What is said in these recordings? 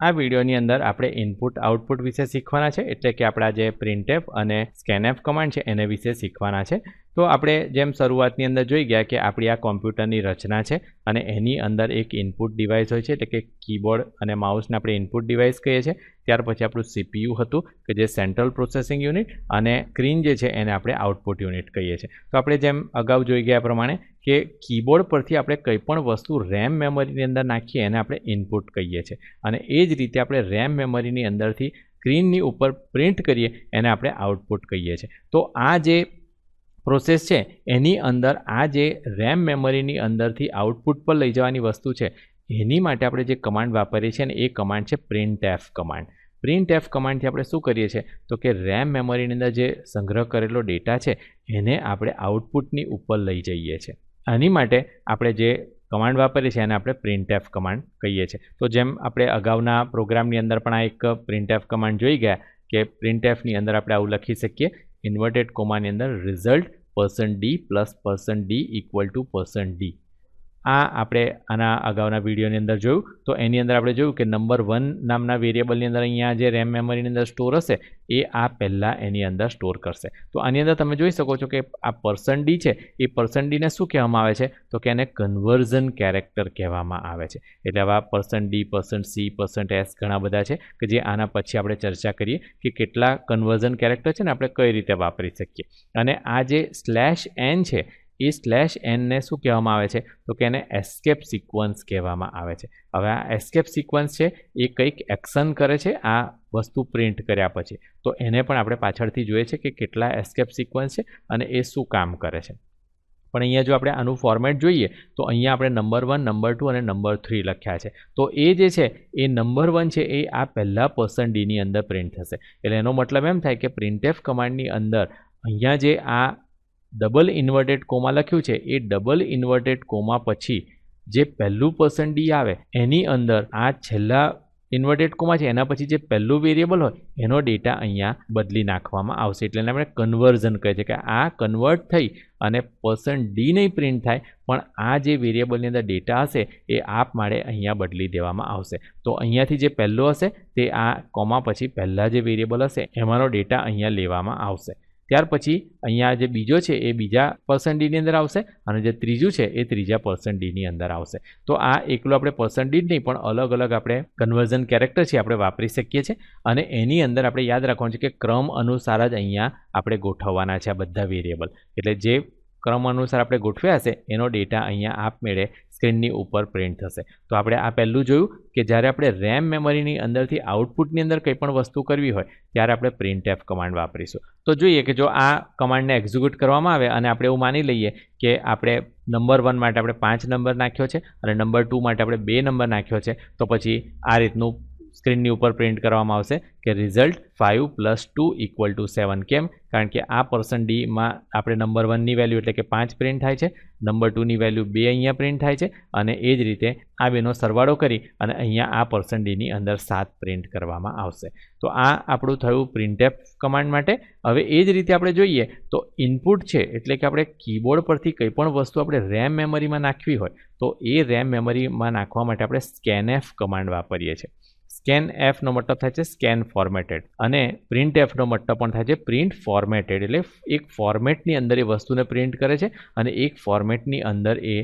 આ વિડીયોની અંદર આપણે ઇનપુટ આઉટપુટ વિશે શીખવાના છે, એટલે કે આપણા જે પ્રિન્ટેફ અને સ્કેનએફ કમાન્ડ છે, એને વિશે શીખવાના છે. તો આપણે જેમ શરૂઆતની અંદર જોઈ ગયા કે આપણી આ કોમ્પ્યુટરની રચના છે અને એની અંદર એક ઇનપુટ ડિવાઇસ હોય છે, એટલે કે કીબોર્ડ અને માઉસને આપણે ઇનપુટ ડિવાઇસ કહીએ છીએ. ત્યાર પછી આપણું સીપીયુ હતું, કે જે સેન્ટ્રલ પ્રોસેસિંગ યુનિટ અને સ્ક્રીન જે છે એને આપણે આઉટપુટ યુનિટ કહીએ છીએ. તો આપણે જેમ અગાઉ જોઈ ગયા પ્રમાણે કે કીબોર્ડ પરથી આપણે કંઈ પણ વસ્તુ રેમ મેમરીની અંદર નાખીએ, એને આપણે ઇનપુટ કહીએ છીએ. અને એ જ રીતે આપણે રેમ મેમરીની અંદરથી સ્ક્રીનની ઉપર પ્રિન્ટ કરીએ, એને આપણે આઉટપુટ કહીએ છીએ. તો આ જે પ્રોસેસ છે, એની અંદર આ જે રેમ મેમરીની અંદરથી આઉટપુટ પર લઈ જવાની વસ્તુ છે, એની માટે આપણે જે કમાન્ડ વાપરીએ છીએ ને, એ કમાન્ડ છે print F command. Print F કમાન્ડથી આપણે શું કરીએ છીએ? તો કે રેમ મેમરીની અંદર જે સંગ્રહ કરેલો ડેટા છે, એને આપણે આઉટપુટની ઉપર લઈ જઈએ છીએ. આની માટે આપણે જે કમાન્ડ વાપરીએ છીએ, એને આપણે પ્રિન્ટ એફ કમાન્ડ કહીએ છીએ. તો જેમ આપણે અગાઉના પ્રોગ્રામની અંદર પણ આ એક પ્રિન્ટ એફ કમાન્ડ જોઈ ગયા, કે પ્રિન્ટ એફની અંદર આપણે આવું લખી શકીએ ઇન્વર્ટેડ કોમાની અંદર result percent D plus percent D equal to percent D આ આપણે આના અગાઉના વિડીયોની અંદર જોયું. તો એની અંદર આપણે જોયું કે નંબર વન નામના વેરિયેબલની અંદર અહીંયા જે રેમ મેમરીની અંદર સ્ટોર હશે, એ આ પહેલાં એની અંદર સ્ટોર કરશે. તો આની અંદર તમે જોઈ શકો છો કે આ પર્સન ડી છે, એ પર્સન ડીને શું કહેવામાં આવે છે? તો કે એને કન્વર્ઝન કેરેક્ટર કહેવામાં આવે છે. એટલે આવા percent D percent C percent S ઘણા બધા છે કે જે આના પછી આપણે ચર્ચા કરીએ કે કેટલા કન્વર્ઝન કેરેક્ટર છે ને આપણે કઈ રીતે વાપરી શકીએ. અને આ જે સ્લેશ એન છે એ સ્લેશ એનને શું કહેવામાં આવે છે? તો કે એને એસ્કેપ સિક્વન્સ કહેવામાં આવે છે. હવે આ એસ્કેપ સિક્વન્સ છે, એ કંઈક એક્શન કરે છે, આ વસ્તુ પ્રિન્ટ કર્યા પછી. તો એને પણ આપણે પાછળથી જોઈએ છે કે કેટલા એસ્કેપ સિક્વન્સ છે અને એ શું કામ કરે છે. પણ અહીંયા જો આપણે આનું ફોર્મેટ જોઈએ, તો અહીંયા આપણે નંબર વન નંબર ટુ અને નંબર થ્રી લખ્યા છે. તો એ જે છે, એ નંબર વન છે, એ આ પહેલાં પર્સન ડીની અંદર પ્રિન્ટ થશે. એટલે એનો મતલબ એમ થાય કે પ્રિન્ટેફ કમાન્ડની અંદર અહીંયા જે આ ડબલ ઇન્વર્ટેડ કોમા લખ્યું છે. એ ડબલ ઇન્વર્ટેડ કોમા પછી જે પહેલું પર્સન ડી આવે, એની અંદર આ છેલ્લા ઇન્વર્ટેડ કોમા છે, એના પછી જે પહેલું વેરિયેબલ હોય, એનો ડેટા અહીંયા બદલી નાખવામાં આવશે. એટલે એને આપણે કન્વર્ઝન કહે છે કે આ કન્વર્ટ થઈ અને પસંદ ડી નહીં પ્રિન્ટ થાય, પણ આ જે વેરિયેબલની અંદર ડેટા હશે, એ આપમાળે અહીંયા બદલી દેવામાં આવશે. તો અહીંયાથી જે પહેલો હશે, તે આ કોમા પછી પહેલાં જે વેરિયેબલ હશે, એમાંનો ડેટા અહીંયા લેવામાં આવશે. ત્યાર પછી અહીંયા જે બીજો છે એ બીજા પર્સન ડીની અંદર આવશે અને જે ત્રીજું છે એ ત્રીજા પર્સન ડીની અંદર આવશે. તો આ એકલું આપણે પર્સન ડીડ નહીં, પણ અલગ અલગ આપણે કન્વર્ઝન કેરેક્ટર છે આપણે વાપરી શકીએ છીએ અને એની અંદર આપણે યાદ રાખવાનું છે કે ક્રમ અનુસાર જ અહીંયા આપણે ગોઠવવાના છે આ બધા વેરિયેબલ એટલે જે ક્રમ અનુસાર આપણે ગોઠવ્યા હશે, એનો ડેટા અહીંયા આપમેળે સ્ક્રીનની ઉપર પ્રિન્ટ થશે. તો આપણે આ પહેલું જોયું કે જ્યારે આપણે રેમ મેમરીની અંદરથી આઉટપુટની અંદર કંઈ પણ વસ્તુ કરવી હોય, ત્યારે આપણે પ્રિન્ટ એફ કમાન્ડ વાપરીશું. તો જોઈએ કે જો આ કમાન્ડને એક્ઝિક્યુટ કરવામાં આવે અને આપણે એવું માની લઈએ કે આપણે નંબર વન માટે આપણે પાંચ નંબર નાખ્યો છે અને નંબર ટુ માટે આપણે બે નંબર નાખ્યો છે, તો પછી આ રીતનું સ્ક્રીનની ઉપર પ્રિન્ટ કરવામાં આવશે કે result five plus two equal to seven કેમ? કારણ કે આ પર્સન ડીમાં આપણે નંબર વનની વેલ્યુ એટલે કે પાંચ પ્રિન્ટ થાય છે નંબર ટુની વેલ્યુ બે અહીંયા પ્રિન્ટ થાય છે અને એ જ રીતે આ બેનો સરવાળો કરી અને અહીંયા આ પર્સન ડીની અંદર સાત પ્રિન્ટ કરવામાં આવશે. તો આ આપણું થયું પ્રિન્ટેપ કમાન્ડ માટે. હવે એ જ રીતે આપણે જોઈએ તો ઇનપુટ છે એટલે કે આપણે કીબોર્ડ પરથી કંઈ પણ વસ્તુ આપણે રેમ મેમરીમાં નાખવી હોય તો એ રેમ મેમરીમાં નાખવા માટે આપણે સ્કેનએફ કમાન્ડ વાપરીએ છીએ. સ્કેન એફનો મતલબ થાય છે સ્કેન ફોર્મેટેડ અને પ્રિન્ટ એફનો મતલબ પણ થાય છે પ્રિન્ટ ફોર્મેટેડ એટલે એક ફોર્મેટની અંદર એ વસ્તુને પ્રિન્ટ કરે છે અને એક ફોર્મેટની અંદર એ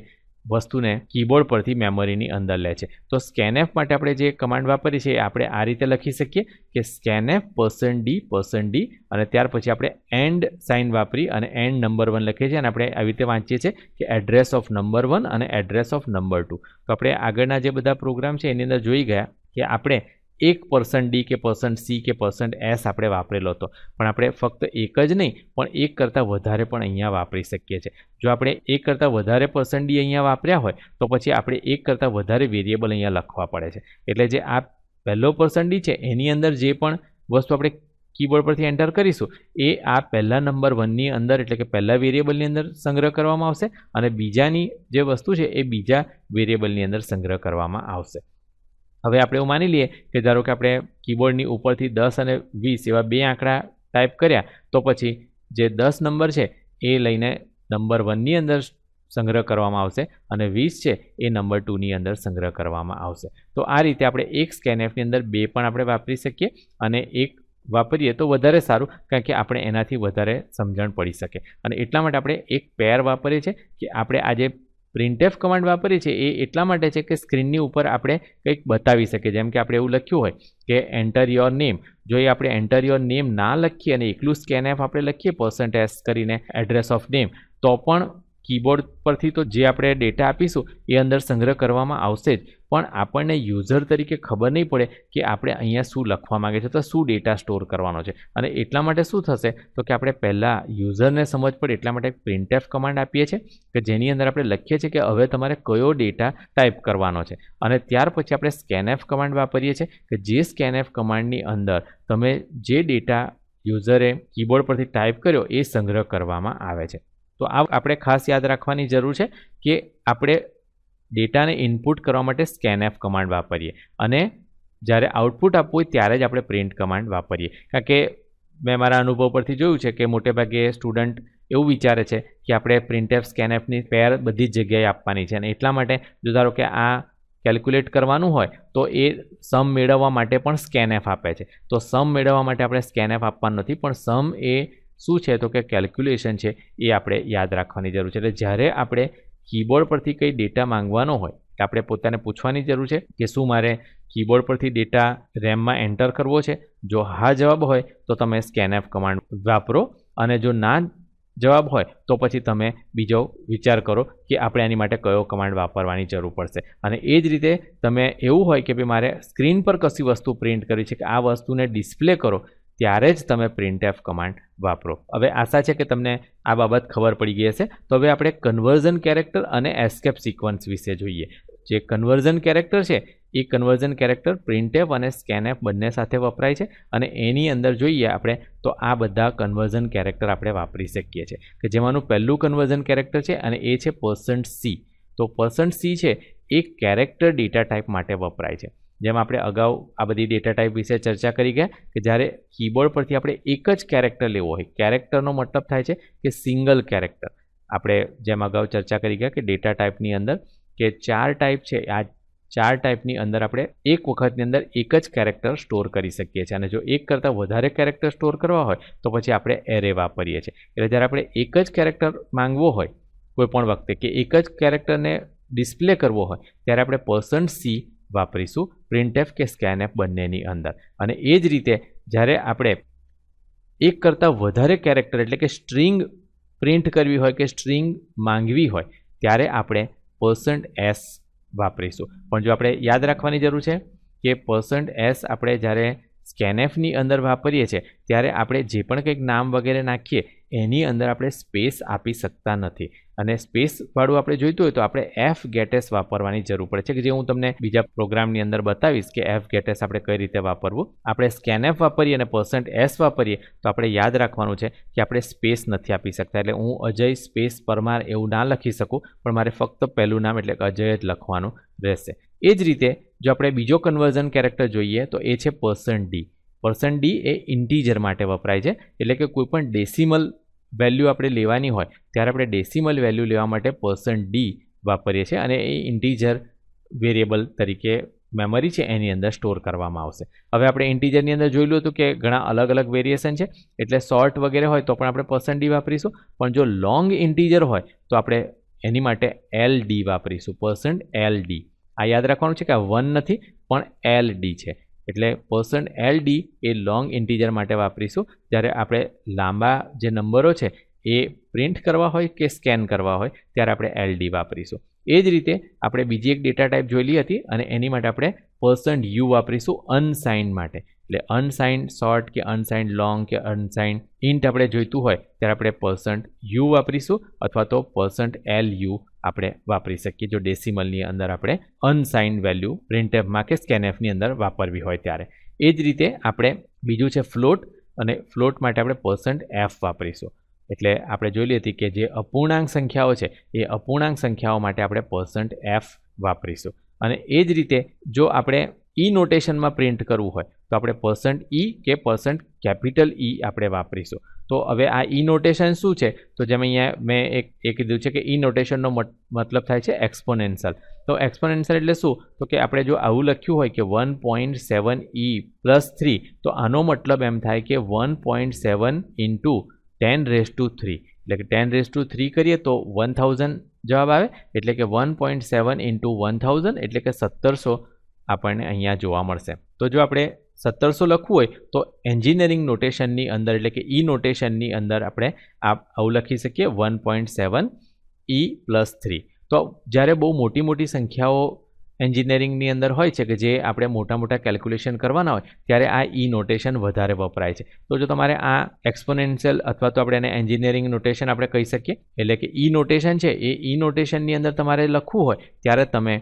વસ્તુને કીબોર્ડ પરથી મેમરીની અંદર લે છે. તો સ્કેનએફ માટે આપણે જે કમાન્ડ વાપરીએ છીએ આપણે આ રીતે લખી શકીએ કે scanf percent d percent d અને ત્યાર પછી આપણે એન્ડ સાઇન વાપરી અને એન્ડ નંબર વન લખીએ છીએ અને આપણે આવી રીતે વાંચીએ છીએ કે એડ્રેસ ઓફ નંબર વન અને એડ્રેસ ઓફ નંબર ટુ તો આપણે આગળના જે બધા પ્રોગ્રામ છે એની અંદર જોઈ ગયા કે આપણે એક પર્સન્ટ ડી કે પર્સન્ટ સી કે પર્સન્ટ એસ આપણે વાપરેલો હતો. પણ આપણે ફક્ત એક જ નહીં, પણ એક કરતાં વધારે પણ અહીંયા વાપરી શકીએ છીએ. જો આપણે એક કરતાં વધારે પર્સન્ટ ડી અહીંયા વાપર્યા હોય, તો પછી આપણે એક કરતાં વધારે વેરિયેબલ અહીંયા લખવા પડે છે. એટલે જે આ પહેલો પર્સન્ટ ડી છે, એની અંદર જે પણ વસ્તુ આપણે કીબોર્ડ પરથી એન્ટર કરીશું, એ આ પહેલા નંબર વનની અંદર, એટલે કે પહેલા વેરિયેબલની અંદર સંગ્રહ કરવામાં આવશે અને બીજાની જે વસ્તુ છે, એ બીજા વેરિયેબલની અંદર સંગ્રહ કરવામાં આવશે. હવે આપણે એવું માની લઈએ કે ધારો કે આપણે કીબોર્ડની ઉપરથી દસ અને વીસ એવા બે આંકડા ટાઈપ કર્યા, તો પછી જે દસ નંબર છે, એ લઈને નંબર વનની અંદર સંગ્રહ કરવામાં આવશે અને વીસ છે, એ નંબર ટુની અંદર સંગ્રહ કરવામાં આવશે. તો આ રીતે આપણે એક સ્કેનએફની અંદર બે પણ આપણે વાપરી શકીએ અને એક વાપરીએ તો વધારે સારું, કારણ કે આપણે એનાથી વધારે સમજણ પડી શકે. અને એટલા માટે આપણે એક પેર વાપરીએ છીએ કે આપણે આજે પ્રિન્ટેફ કમાન્ડ વાપરીએ છીએ એ એટલા માટે છે કે સ્ક્રીનની ઉપર આપણે કંઈક બતાવી શકીએ. જેમ કે આપણે એવું લખ્યું હોય કે એન્ટર યોર નેમ જો એ આપણે એન્ટર યોર નેમ ના લખીએ અને એકલું સ્કેનએફ આપણે લખીએ પર્સન્ટેજ કરીને એડ્રેસ ઓફ નેમ તો પણ કીબોર્ડ પરથી તો જે આપણે ડેટા આપીશું, એ અંદર સંગ્રહ કરવામાં આવશે જ. પણ આપણને યુઝર તરીકે ખબર નહીં પડે કે આપણે અહીંયા શું લખવા માગે છે, તો શું ડેટા સ્ટોર કરવાનો છે. અને એટલા માટે શું થશે, તો કે આપણે પહેલાં યુઝરને સમજ પડે, એટલા માટે પ્રિન્ટેફ કમાન્ડ આપીએ છીએ, કે જેની અંદર આપણે લખીએ છીએ કે હવે તમારે કયો ડેટા ટાઈપ કરવાનો છે. અને ત્યાર પછી આપણે સ્કેનએફ કમાન્ડ વાપરીએ છીએ, કે જે સ્કેનએફ કમાન્ડની અંદર તમે જે ડેટા યુઝરે કીબોર્ડ પરથી ટાઈપ કર્યો, એ સંગ્રહ કરવામાં આવે છે. તો આ આપણે ખાસ યાદ રાખવાની જરૂર છે કે આપણે ડેટાને ઇનપુટ કરવા માટે સ્કેનએફ કમાન્ડ વાપરીએ અને જ્યારે આઉટપુટ આપવું હોય ત્યારે જ આપણે પ્રિન્ટ કમાન્ડ વાપરીએ. કારણ કે મેં મારા અનુભવ પરથી જોયું છે કે મોટેભાગે સ્ટુડન્ટ એવું વિચારે છે કે આપણે પ્રિન્ટએફ, સ્કેનએફની પેર બધી જ જગ્યાએ આપવાની છે અને એટલા માટે જો ધારો કે આ કેલ્ક્યુલેટ કરવાનું હોય તો એ સમ મેળવવા માટે પણ સ્કેનએફ આપે છે. તો સમ મેળવવા માટે આપણે સ્કેનએફ આપવાનું નથી પણ સમ એ શું છે તો કે કેલ્ક્યુલેશન છે એ આપણે યાદ રાખવાની જરૂર છે. એટલે જ્યારે આપણે કીબોર્ડ પરથી કંઈ ડેટા માંગવાનો હોય કે આપણે પોતાને પૂછવાની જરૂર છે કે શું મારે કીબોર્ડ પરથી ડેટા રેમમાં એન્ટર કરવો છે? જો હા જવાબ હોય, તો તમે સ્કેનએફ કમાન્ડ વાપરો અને જો ના જવાબ હોય, તો પછી તમે બીજો વિચાર કરો કે આપણે આની માટે કયો કમાન્ડ વાપરવાની જરૂર પડશે. અને એ જ રીતે તમે એવું હોય કે ભાઈ મારે સ્ક્રીન પર કશી વસ્તુ પ્રિન્ટ કરવી છે કે આ વસ્તુને ડિસ્પ્લે કરો ત્યારે જ તમે પ્રિન્ટએફ કમાન્ડ વાપરો. હવે આશા છે કે તમને આ બાબત ખબર પડી ગઈ હશે. તો હવે આપણે કન્વર્ઝન કેરેક્ટર અને એસ્કેપ સિક્વન્સ વિશે જોઈએ. જે કન્વર્ઝન કેરેક્ટર છે, એ કન્વર્ઝન કેરેક્ટર પ્રિન્ટએફ અને સ્કેનએફ બંને સાથે વપરાય છે અને એની અંદર જોઈએ આપણે, તો આ બધા કન્વર્ઝન કેરેક્ટર આપણે વાપરી શકીએ છીએ. કે જેમાંનું પહેલું કન્વર્ઝન કેરેક્ટર છે અને એ છે પર્સન્ટ સી તો પર્સન્ટ સી છે, એ કેરેક્ટર ડેટા ટાઈપ માટે વપરાય છે. જેમ આપણે અગાઉ આ બધી ડેટા ટાઈપ વિશે ચર્ચા કરી ગયા કે જ્યારે કીબોર્ડ પરથી આપણે એક જ કેરેક્ટર લેવો હોય કેરેક્ટરનો મતલબ થાય છે કે સિંગલ કેરેક્ટર આપણે જેમ અગાઉ ચર્ચા કરી ગયા કે ડેટા ટાઈપની અંદર કે ચાર ટાઈપ છે, આ ચાર ટાઈપની અંદર આપણે એક વખતની અંદર એક જ કેરેક્ટર સ્ટોર કરી શકીએ છીએ. અને જો એક કરતાં વધારે કેરેક્ટર સ્ટોર કરવા હોય, તો પછી આપણે એરે વાપરીએ છીએ. એટલે જ્યારે આપણે એક જ કેરેક્ટર માંગવો હોય, કોઈ પણ વખતે કે એક જ કેરેક્ટરને ડિસ્પ્લે કરવો હોય, ત્યારે આપણે પર્સન્ટ સી વાપરીશું પ્રિન્ટએફ કે સ્કેનએફ બંનેની અંદર. અને એ જ રીતે જ્યારે આપણે એક કરતાં વધારે કેરેક્ટર એટલે કે સ્ટ્રિંગ પ્રિન્ટ કરવી હોય કે સ્ટ્રિંગ માંગવી હોય, ત્યારે આપણે પર્સન્ટ એસ વાપરીશું. પણ જો આપણે યાદ રાખવાની જરૂર છે કે પર્સન્ટ એસ આપણે જ્યારે સ્કેનએફની અંદર વાપરીએ છીએ, ત્યારે આપણે જે પણ કંઈક નામ વગેરે નાખીએ એની અંદર આપણે સ્પેસ આપી શકતા નથી. અને સ્પેસવાળું આપણે જોઈતું હોય તો આપણે એફ ગેટેસ વાપરવાની જરૂર પડે છે, કે જે હું તમને બીજા પ્રોગ્રામની અંદર બતાવીશ કે એફ ગેટેસ આપણે કઈ રીતે વાપરવું. આપણે સ્કેનએફ વાપરીએ અને પર્સન્ટ એસ વાપરીએ, તો આપણે યાદ રાખવાનું છે કે આપણે સ્પેસ નથી આપી શકતા. એટલે હું અજય સ્પેસ પરમાર એવું ના લખી શકું, પણ મારે ફક્ત પહેલું નામ એટલે અજય જ લખવાનું રહેશે. એ જ રીતે જો આપણે બીજો કન્વર્ઝન કેરેક્ટર જોઈએ, તો એ છે પર્સન્ટ ડી પર્સન્ટ ડી એ ઇન્ટીજર માટે વપરાય છે, એટલે કે કોઈપણ ડેસિમલ વેલ્યુ આપણે લેવાની હોય, ત્યારે આપણે ડેસિમલ વેલ્યુ લેવા માટે પર્સન્ટ ડી વાપરીએ છીએ અને એ ઇન્ટીજર વેરિયેબલ તરીકે મેમરી છે એની અંદર સ્ટોર કરવામાં આવશે. હવે આપણે ઇન્ટીજરની અંદર જોયેલું હતું કે ઘણા અલગ અલગ વેરિએશન છે, એટલે શોર્ટ વગેરે હોય તો પણ આપણે પર્સન્ટ ડી વાપરીશું, પણ જો લોંગ ઇન્ટીજર હોય તો આપણે એની માટે એલ ડી વાપરીશું પર્સન્ટ એલ ડી આ યાદ રાખવાનું છે કે આ વન નથી, પણ એલ ડી છે. એટલે પર્સન્ટ એલ ડી એ લોંગ ઇન્ટીજર માટે વાપરીશું. જ્યારે આપણે લાંબા જે નંબરો છે, એ પ્રિન્ટ કરવા હોય કે સ્કેન કરવા હોય, ત્યારે આપણે એલ ડી વાપરીશું. એ જ રીતે આપણે બીજી એક ડેટા ટાઈપ જોયેલી હતી અને એની માટે આપણે પર્સન્ટ યુ વાપરીશું અનસાઇન માટે. એટલે અનસાઇન્ડ શોર્ટ કે અનસાઇન્ડ લોંગ કે અનસાઇન ઇન્ટ આપણે જોઈતું હોય ત્યારે આપણે પર્સન્ટ યુ વાપરીશું અથવા તો પર્સન્ટ એલ યુ આપણે વાપરી શકીએ. જો ડેસિમલની અંદર આપણે અનસાઇન્ડ વેલ્યુ પ્રિન્ટેપમાં કે સ્કેનએફની અંદર વાપરવી હોય ત્યારે. એ જ રીતે આપણે બીજું છે ફ્લોટ અને ફ્લોટ માટે આપણે પર્સન્ટ એફ વાપરીશું. એટલે આપણે જોઈ લીધી કે જે અપૂર્ણાંક સંખ્યાઓ છે, એ અપૂર્ણાંક સંખ્યાઓ માટે આપણે પર્સન્ટ એફ વાપરીશું. અને એ જ રીતે જો આપણે ઈ નોટેશનમાં પ્રિન્ટ કરવું હોય, તો આપણે પર્સન્ટ ઈ કે પર્સન્ટ કેપિટલ ઈ આપણે વાપરીશું. તો હવે આ ઈ નોટેશન શું છે? તો જેમ અહીંયા મેં એક, એ કીધું છે કે ઈ નોટેશનનો મતલબ થાય છે એક્સપોનેન્શિયલ તો એક્સપોનેન્શિયલ એટલે શું? તો કે આપણે જો આવું લખ્યું હોય કે one point seven e plus three તો આનો મતલબ એમ થાય કે one point seven into ten raise to three. એટલે કે ટેન રેસ ટુ થ્રી કરીએ તો વન થાઉઝન્ડ જવાબ આવે. એટલે કે one point seven into one thousand એટલે કે સત્તરસો આપણને અહીંયા જોવા મળશે. તો જો આપણે સત્તરસો લખવું હોય તો એન્જિનિયરિંગ નોટેશનની અંદર એટલે કે ઈ નોટેશનની અંદર આપણે આ આવું લખી શકીએ one point seven e plus three. તો જ્યારે બહુ મોટી મોટી સંખ્યાઓ એન્જિનિયરિંગની અંદર હોય છે કે જે આપણે મોટા મોટા કેલ્ક્યુલેશન કરવાના હોય, ત્યારે આ ઈ નોટેશન વધારે વપરાય છે. તો જો તમારે આ એક્સપોનેન્શિયલ અથવા તો આપણે એને એન્જિનિયરિંગ નોટેશન આપણે કહી શકીએ, એટલે કે ઈ નોટેશન છે, એ ઈ નોટેશનની અંદર તમારે લખવું હોય, ત્યારે તમે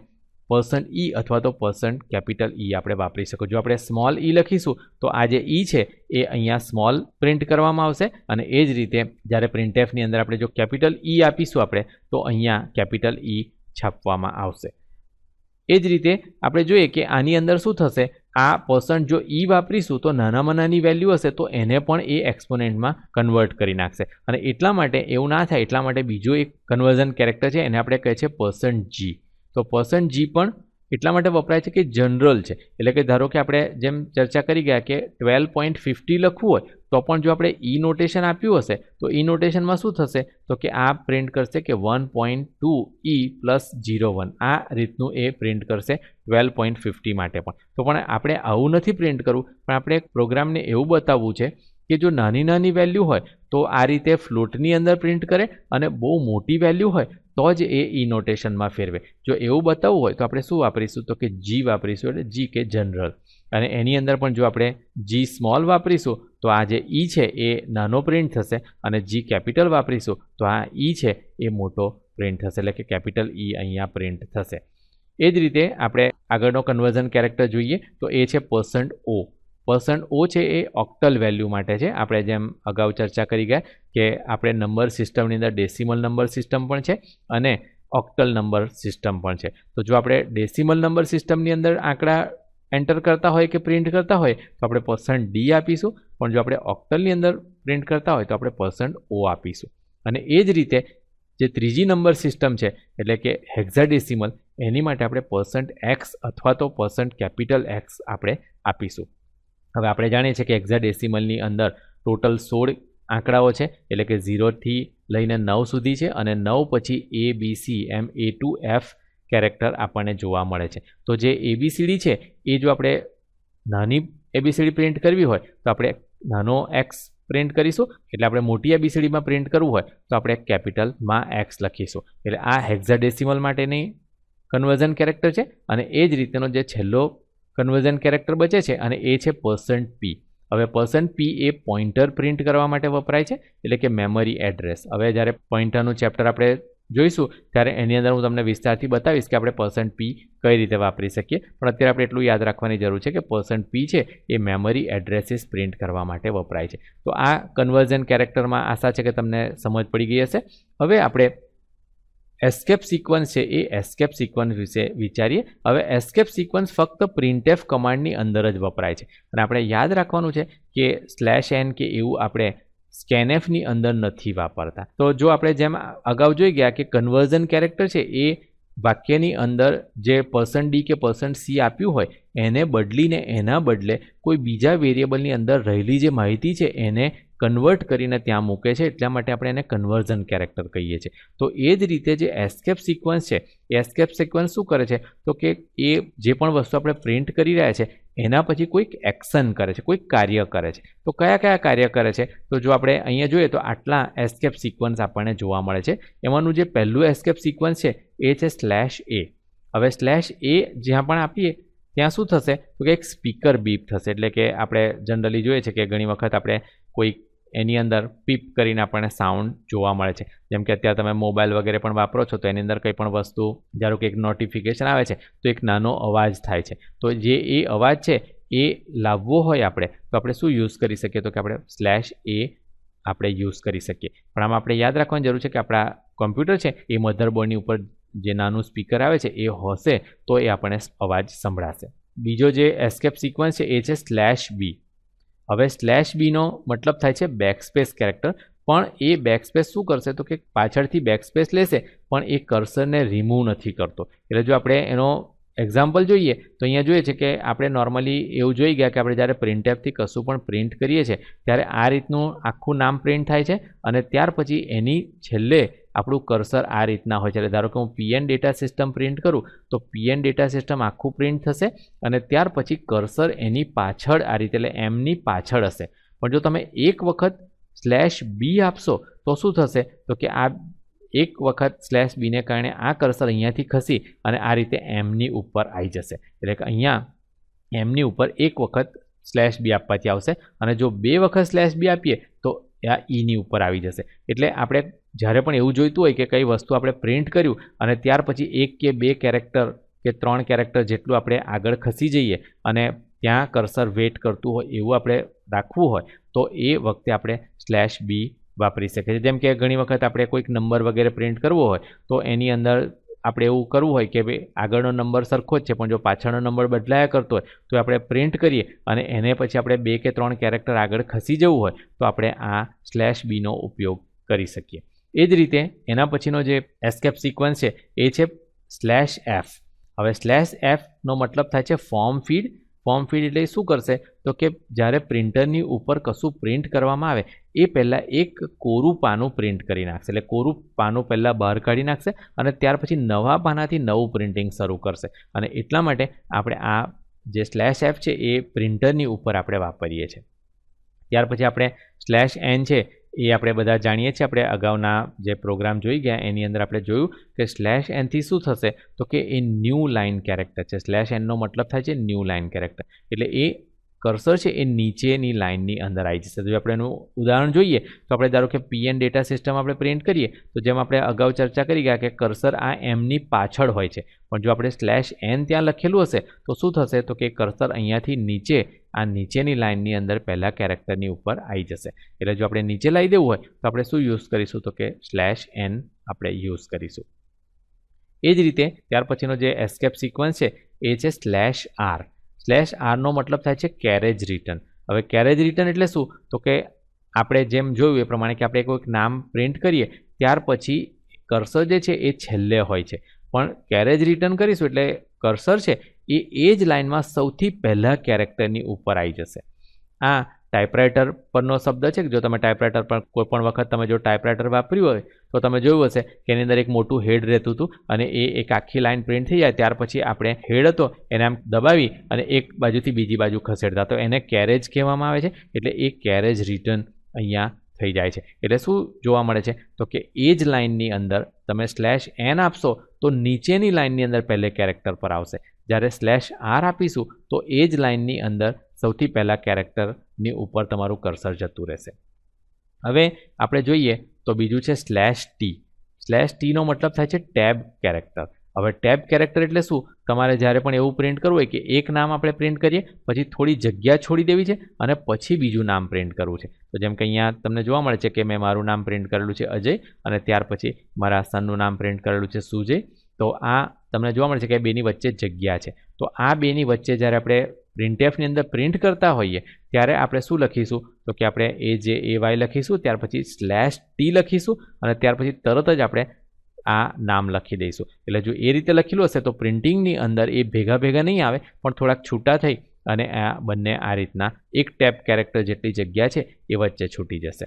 પર્સન્ટ ઈ અથવા તો પર્સન્ટ કેપિટલ ઈ આપણે વાપરી શકો. જો આપણે સ્મોલ ઈ લખીશું, તો આ જે ઈ છે, એ અહીંયા સ્મોલ પ્રિન્ટ કરવામાં આવશે અને એ જ રીતે જ્યારે પ્રિન્ટેફની અંદર આપણે જો કેપિટલ ઈ આપીશું આપણે, તો અહીંયા કેપિટલ ઈ છાપવામાં આવશે. એ જ રીતે આપણે જોઈએ કે આની અંદર શું થશે? આ પર્સન્ટ જો ઈ વાપરીશું તો નાનામાં નાની વેલ્યુ હશે તો એને પણ એ એક્સપોનેન્ટમાં કન્વર્ટ કરી નાખશે. અને એટલા માટે એવું ના થાય, એટલા માટે બીજો એક કન્વર્ઝન કેરેક્ટર છે, એને આપણે કહે છે પર્સન્ટ જી તો પર્સન્ટ જી પણ એટલા માટે વપરાય છે કે જનરલ છે. એટલે કે ધારો કે આપણે જેમ ચર્ચા કરી ગયા કે ટ્વેલ્વ પોઈન્ટ ફિફ્ટી લખવું હોય, તો પણ જો આપણે ઈ નોટેશન આપ્યું હશે, તો ઈ નોટેશનમાં શું થશે? તો કે આ પ્રિન્ટ કરશે કે one point two e plus zero one આ રીતનું એ પ્રિન્ટ કરશે ટ્વેલ્વ પોઈન્ટ ફિફ્ટી માટે પણ. તો પણ આપણે આવું નથી પ્રિન્ટ કરવું, પણ આપણે પ્રોગ્રામને એવું બતાવવું છે કે જો નાની નાની વેલ્યુ હોય, તો આ રીતે ફ્લોટની અંદર પ્રિન્ટ કરે અને બહુ મોટી વેલ્યુ હોય તો જ એ ઈ નોટેશનમાં ફેરવે. જો એવું બતાવવું હોય તો આપણે શું વાપરીશું? તો કે જી વાપરીશું એટલે જી કે જનરલ અને એની અંદર પણ જો આપણે જી સ્મોલ વાપરીશું તો આ જે ઈ છે એ નાનો પ્રિન્ટ થશે અને જી કેપિટલ વાપરીશું તો આ ઈ છે એ મોટો પ્રિન્ટ થશે એટલે કે કેપિટલ ઈ અહીંયા પ્રિન્ટ થશે. એ જ રીતે આપણે આગળનો કન્વર્ઝન કેરેક્ટર જોઈએ તો એ છે પર્સન્ટ ઓ પર્સન્ટ ઓ છે એ ઓક્ટલ વેલ્યુ માટે છે. આપણે જેમ અગાઉ ચર્ચા કરી ગયા કે આપણે નંબર સિસ્ટમની અંદર ડેસિમલ નંબર સિસ્ટમ પણ છે અને ઓક્ટલ નંબર સિસ્ટમ પણ છે. તો જો આપણે ડેસિમલ નંબર સિસ્ટમની અંદર આંકડા એન્ટર કરતા હોય કે પ્રિન્ટ કરતા હોય, તો આપણે પર્સન્ટ ડી આપીશું. પણ જો આપણે ઓક્ટલની અંદર પ્રિન્ટ કરતા હોય, તો આપણે પર્સન્ટ ઓ આપીશું. અને એ જ રીતે જે ત્રીજી નંબર સિસ્ટમ છે, એટલે કે હેક્ઝાડેસિમલ એની માટે આપણે પર્સન્ટ એક્સ અથવા તો પર્સન્ટ કેપિટલ એક્સ આપણે આપીશું. હવે આપણે જાણીએ છીએ કે એક્ઝાડેસિમલની અંદર ટોટલ સોળ આંકડાઓ છે, એટલે કે ઝીરોથી લઈને નવ સુધી છે અને નવ પછી એ બી સી એમ એ ટુ એફ કેરેક્ટર આપણને જોવા મળે છે. તો જે એબીસીડી છે, એ જો આપણે નાની એબીસીડી પ્રિન્ટ કરવી હોય, તો આપણે નાનો એક્સ પ્રિન્ટ કરીશું, એટલે આપણે મોટી એબીસીડીમાં પ્રિન્ટ કરવું હોય, તો આપણે કેપિટલમાં એક્સ લખીશું. એટલે આ હેક્ઝાડેસિમલ માટેની કન્વર્ઝન કેરેક્ટર છે અને એ જ રીતેનો જે છેલ્લો કન્વર્ઝન કેરેક્ટર બચે છે અને એ છે પર્સન્ટ પી હવે પર્સન્ટ પી એ પોઈન્ટર પ્રિન્ટ કરવા માટે વપરાય છે, એટલે કે મેમરી એડ્રેસ હવે જ્યારે પોઈન્ટરનું ચેપ્ટર આપણે જોઈશું, ત્યારે એની અંદર હું તમને વિસ્તારથી બતાવીશ કે આપણે પર્સન્ટ પી કઈ રીતે વાપરી શકીએ. પણ અત્યારે આપણે એટલું યાદ રાખવાની જરૂર છે કે પર્સન્ટ પી છે એ મેમરી એડ્રેસીસ પ્રિન્ટ કરવા માટે વપરાય છે. તો આ કન્વર્ઝન કેરેક્ટરમાં આશા છે કે તમને સમજ પડી ગઈ હશે. હવે આપણે એસ્કેપ સિક્વન્સ છે એ એસ્કેપ સિક્વન્સ વિશે વિચારીએ. હવે એસ્કેપ સિક્વન્સ ફક્ત પ્રિન્ટેફ કમાન્ડની અંદર જ વપરાય છે. અને આપણે યાદ રાખવાનું છે કે સ્લેશ એન કે એવું આપણે સ્કેનએફની અંદર નથી વાપરતા. તો જો આપણે જેમ અગાઉ જોઈ ગયા કે કન્વર્ઝન કેરેક્ટર છે એ વાક્યની અંદર જે પર્સન ડી કે પર્સન સી આપ્યું હોય, એને બદલીને એના બદલે કોઈ બીજા વેરિયેબલની અંદર રહેલી જે માહિતી છે, એને કન્વર્ટ કરીને ત્યાં મૂકે છે. એટલા માટે આપણે એને કન્વર્ઝન કેરેક્ટર કહીએ છીએ. તો એ જ રીતે જે એસ્કેપ સિક્વન્સ છે એસ્કેપ સિક્વન્સ શું કરે છે? તો કે એ જે પણ વસ્તુ આપણે પ્રિન્ટ કરી રહ્યા છે એના પછી કોઈક એક્શન કરે છે, કોઈક કાર્ય કરે છે. તો કયા કયા કાર્ય કરે છે? તો જો આપણે અહીંયા જોઈએ તો આટલા એસ્કેપ સિક્વન્સ આપણને જોવા મળે છે. એમાંનું જે પહેલું એસ્કેપ સિક્વન્સ છે, એ છે સ્લેશ એ હવે સ્લેશ એ જ્યાં પણ આપીએ, ત્યાં શું થશે? તો કે એક સ્પીકર બીપ થશે. એટલે કે આપણે જનરલી જોઈએ છે કે ઘણી વખત આપણે કોઈ એની અંદર પીપ કરીને આપણને સાઉન્ડ જોવા મળે છે. જેમ કે અત્યારે તમે મોબાઈલ વગેરે પણ વાપરો છો, તો એની અંદર કંઈ પણ વસ્તુ, ધારો કે એક નોટિફિકેશન આવે છે, તો એક નાનો અવાજ થાય છે. તો જે એ અવાજ છે, એ લાવવો હોય આપણે, તો આપણે શું યુઝ કરી શકીએ? તો કે આપણે સ્લેશ એ આપણે યુઝ કરી શકીએ. પણ આમાં આપણે યાદ રાખવાની જરૂર છે કે આપણા કોમ્પ્યુટર છે, એ મધરબોર્ડની ઉપર જે નાનું સ્પીકર આવે છે, એ હશે, તો એ આપણને અવાજ સંભળાશે. બીજો જે એસ્કેપ સિક્વન્સ છે, એ છે સ્લેશ બી હવે સ્લેશ બીનો મતલબ થાય છે બેકસ્પેસ કેરેક્ટર પણ એ બેકસ્પેસ શું કરશે તો કે પાછળથી બેકસ્પેસ લેશે, પણ એ કર્સરને રિમૂવ નથી કરતો. એટલે જો આપણે એનો એક્ઝામ્પલ જોઈએ, તો અહીંયા જોઈએ છે કે આપણે નોર્મલી એવું જોઈ ગયા કે આપણે જ્યારે પ્રિન્ટ એપથી કશું પણ પ્રિન્ટ કરીએ છીએ, ત્યારે આ રીતનું આખું નામ પ્રિન્ટ થાય છે અને ત્યાર પછી એની છેલ્લે આપણું કર્સર આ રીતના હોય છે. એટલે ધારો કે હું પીએન ડેટા સિસ્ટમ પ્રિન્ટ કરું, તો પીએન ડેટા સિસ્ટમ આખું પ્રિન્ટ થશે અને ત્યાર પછી કર્સર એની પાછળ આ રીતે, એટલે એમની પાછળ હશે. પણ જો તમે એક વખત સ્લેશ બી આપશો, તો શું થશે? તો કે આ એક વખત સ્લેશ બીને કારણે આ કર્સર અહીંયાથી ખસી અને આ રીતે એમની ઉપર આવી જશે. એટલે કે અહીંયા એમની ઉપર એક વખત સ્લેશ બી આપવાથી આવશે અને જો બે વખત સ્લેશ બી આપીએ, તો આ ઈની ઉપર આવી જશે. એટલે આપણે જ્યારે પણ એવું જોઈતું હોય કે કઈ વસ્તુ આપણે પ્રિન્ટ કર્યું અને ત્યાર પછી એક કે બે કેરેક્ટર કે ત્રણ કેરેક્ટર જેટલું આપણે આગળ ખસી જઈએ અને ત્યાં કર્સર વેટ કરતું હોય એવું આપણે રાખવું હોય, તો એ વખતે આપણે સ્લેશ બી વાપરી શકીએ છીએ. જેમ કે ઘણી વખત આપણે કોઈક નંબર વગેરે પ્રિન્ટ કરવો હોય, તો એની અંદર આપણે એવું કરવું હોય કે ભાઈ આગળનો નંબર સરખો જ છે, પણ જો પાછળનો નંબર બદલાયા કરતો હોય, તો આપણે પ્રિન્ટ કરીએ અને એને પછી આપણે બે કે ત્રણ કેરેક્ટર આગળ ખસી જવું હોય, તો આપણે આ સ્લેશ બીનો ઉપયોગ કરી શકીએ. એ જ રીતે એના પછીનો જે એસ્કેપ સિક્વન્સ છે, એ છે સ્લેશ એફ હવે સ્લેશ એફનો મતલબ થાય છે ફોર્મ ફીડ ફોર્મ ફીડ એટલે શું કરશે? તો કે જ્યારે પ્રિન્ટરની ઉપર કશું પ્રિન્ટ કરવામાં આવે, એ પહેલાં એક કોરું પાનું પ્રિન્ટ કરી નાખશે. એટલે કોરું પાનું પહેલાં બહાર કાઢી નાખશે અને ત્યાર પછી નવા પાનાથી નવું પ્રિન્ટિંગ શરૂ કરશે. અને એટલા માટે આપણે આ જે સ્લેશ એફ છે એ પ્રિન્ટરની ઉપર આપણે વાપરીએ છીએ. ત્યાર પછી આપણે સ્લેશ એન છે એ આપણે બધા જાણીએ છીએ. આપણે અગાઉના જે પ્રોગ્રામ જોઈ ગયા, એની અંદર આપણે જોયું કે સ્લેશ એનથી શું થશે? તો કે એ ન્યૂ લાઇન કેરેક્ટર છે. સ્લેશ એનનો મતલબ થાય છે ન્યૂ લાઇન કેરેક્ટર એટલે એ કર્સર છે એ નીચેની લાઇનની અંદર આવી જશે. જો આપણે એનું ઉદાહરણ જોઈએ, તો આપણે ધારો કે પીએન ડેટા સિસ્ટમ આપણે પ્રિન્ટ કરીએ, તો જેમ આપણે અગાઉ ચર્ચા કરી ગયા કે કર્સર આ એમની પાછળ હોય છે. પણ જો આપણે સ્લેશ એન ત્યાં લખેલું હશે, તો શું થશે? તો કે કર્સર અહીંયાથી નીચે આ નીચેની લાઇનની અંદર પહેલાં કેરેક્ટરની ઉપર આવી જશે. એટલે જો આપણે નીચે લાવી દેવું હોય, તો આપણે શું યુઝ કરીશું? તો કે સ્લેશ એન આપણે યુઝ કરીશું. એ જ રીતે ત્યાર પછીનો જે એસ્કેપ સિક્વન્સ છે, એ છે સ્લેશ આર સ્લેશ આરનો મતલબ થાય છે કેરેજ રિટર્ન હવે કેરેજ રિટર્ન એટલે શું? તો કે આપણે જેમ જોયું એ પ્રમાણે કે આપણે કોઈક નામ પ્રિન્ટ કરીએ, ત્યાર પછી કર્સર જે છે એ છેલ્લે હોય છે. પણ કેરેજ રિટર્ન કરીશું એટલે કર્સર છે એ એ જ લાઇનમાં સૌથી પહેલાં કેરેક્ટરની ઉપર આવી જશે. આ ટાઈપરાઇટર પરનો શબ્દ છે કે જો તમે ટાઈપરાઇટર પર કોઈપણ વખત તમે જો ટાઈપરાઇટર વાપર્યું હોય, તો તમે જોયું હશે કે એની અંદર એક મોટું હેડ રહેતું હતું અને એ એક આખી લાઇન પ્રિન્ટ થઈ જાય, ત્યાર પછી આપણે હેડ હતો એને આમ દબાવી અને એક બાજુથી બીજી બાજુ ખસેડતા. તો એને કેરેજ કહેવામાં આવે છે, એટલે એ કેરેજ રિટર્ન અહીંયા થઈ જાય છે. એટલે શું જોવા મળે છે? તો કે એ જ લાઇનની અંદર તમે સ્લેશ એન આપશો, તો નીચેની લાઇનની અંદર પહેલે કેરેક્ટર પર આવશે. જ્યારે સ્લેશ આર આપીશું, તો એ જ લાઇનની અંદર સૌથી પહેલાં કેરેક્ટરની ઉપર તમારું કર્સર જતું રહેશે. હવે આપણે જોઈએ તો બીજું છે સ્લેશ ટી સ્લેશ ટીનો મતલબ થાય છે ટેબ કેરેક્ટર હવે ટેબ કેરેક્ટર એટલે શું? તમારે જ્યારે પણ એવું પ્રિન્ટ કરવું હોય કે એક નામ આપણે પ્રિન્ટ કરીએ, પછી થોડી જગ્યા છોડી દેવી છે અને પછી બીજું નામ પ્રિન્ટ કરવું છે. તો જેમ કે અહીંયા તમને જોવા મળે છે કે મેં મારું નામ પ્રિન્ટ કરેલું છે અજય અને ત્યાર પછી મારા સનનું નામ પ્રિન્ટ કરેલું છે સુજય. તો આ તમને જોવા મળે છે કે બેની વચ્ચે જગ્યા છે. તો આ બેની વચ્ચે જ્યારે આપણે પ્રિન્ટએફની અંદર પ્રિન્ટ કરતા હોઈએ, ત્યારે આપણે શું લખીશું? તો કે આપણે એ જે એ વાય લખીશું, ત્યાર પછી સ્લેશ ટી લખીશું અને ત્યાર પછી તરત જ આપણે આ નામ લખી દઈશું. એટલે જો એ રીતે લખેલું હશે તો પ્રિન્ટિંગની અંદર એ ભેગા ભેગા નહીં આવે, પણ થોડાક છૂટા થઈ અને આ બંને આ રીતના એક ટેપ કેરેક્ટર જેટલી જગ્યા છે એ વચ્ચે છૂટી જશે.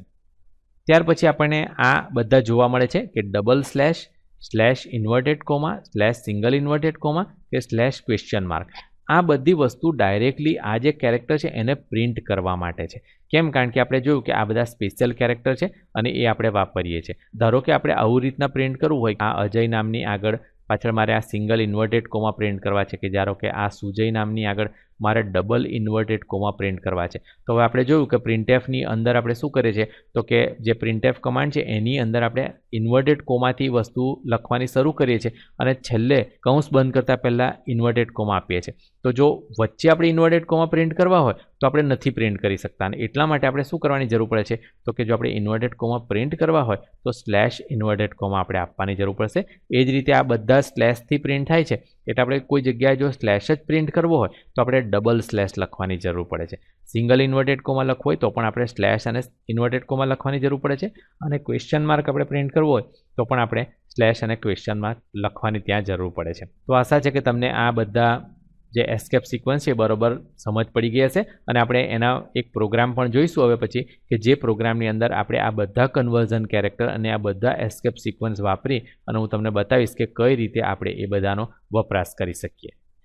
ત્યાર પછી આપણને આ બધા જોવા મળે છે કે double slash slash inverted comma slash single inverted comma કે સ્લેશ ક્વેશ્ચન માર્ક આ બધી વસ્તુ ડાયરેક્ટલી આ જે કેરેક્ટર છે એને પ્રિન્ટ કરવા માટે છે. કેમ? કારણ કે આપણે જોયું કે આ બધા સ્પેશિયલ કેરેક્ટર છે અને એ આપણે વાપરીએ છીએ. ધારો કે આપણે આવું રીતના પ્રિન્ટ કરવું હોય આ અજય નામની આગળ પાછળ મારે આ સિંગલ ઇન્વર્ટેડ કોમા પ્રિન્ટ કરવા છે કે ધારો કે આ સુજય નામની આગળ મારે ડબલ ઇન્વર્ટેડ કોમા પ્રિન્ટ કરવા છે. તો હવે આપણે જોયું કે પ્રિન્ટેફની અંદર આપણે શું કરીએ છીએ? તો કે જે પ્રિન્ટેફ કમાન્ડ છે, એની અંદર આપણે ઇન્વર્ટેડ કોમાથી વસ્તુ લખવાની શરૂ કરીએ છીએ અને છેલ્લે કૌંસ બંધ કરતાં પહેલાં ઇન્વર્ટેડ કોમા આપીએ છીએ. તો જો વચ્ચે આપણે ઇન્વર્ટેડ કોમા પ્રિન્ટ કરવા હોય, તો આપણે નથી પ્રિન્ટ કરી શકતા અને એટલા માટે આપણે શું કરવાની જરૂર પડે છે? તો કે જો આપણે ઇન્વર્ટેડ કોમા પ્રિન્ટ કરવા હોય, તો સ્લેશ ઇન્વર્ટેડ કોમા આપણે આપવાની જરૂર પડશે. એ જ રીતે આ બધા સ્લેશથી પ્રિન્ટ થાય છે. એટલે આપણે કોઈ જગ્યાએ જો સ્લેશ જ પ્રિન્ટ કરવો હોય, તો ડબલ સ્લેશ લખવાની જરૂર પડે છે. સિંગલ ઇન્વર્ટેડ કોમાં લખવું હોય તો પણ આપણે સ્લેશ અને ઇન્વર્ટેડ કોમાં લખવાની જરૂર પડે છે. અને ક્વેશ્ચન માર્ક આપણે પ્રિન્ટ કરવો હોય તો પણ આપણે સ્લેશ અને ક્વેશ્ચન માર્ક લખવાની ત્યાં જરૂર પડે છે. તો આશા છે કે તમને આ બધા જે એસ્કેપ સિક્વન્સ છે બરોબર સમજ પડી ગઈ હશે. અને આપણે એના એક પ્રોગ્રામ પણ જોઈશું હવે પછી કે જે પ્રોગ્રામની અંદર આપણે આ બધા કન્વર્ઝન કેરેક્ટર અને આ બધા એસ્કેપ સિક્વન્સ વાપરી અને હું તમને બતાવીશ કે કઈ રીતે આપણે એ બધાનો વપરાશ કરી શકીએ.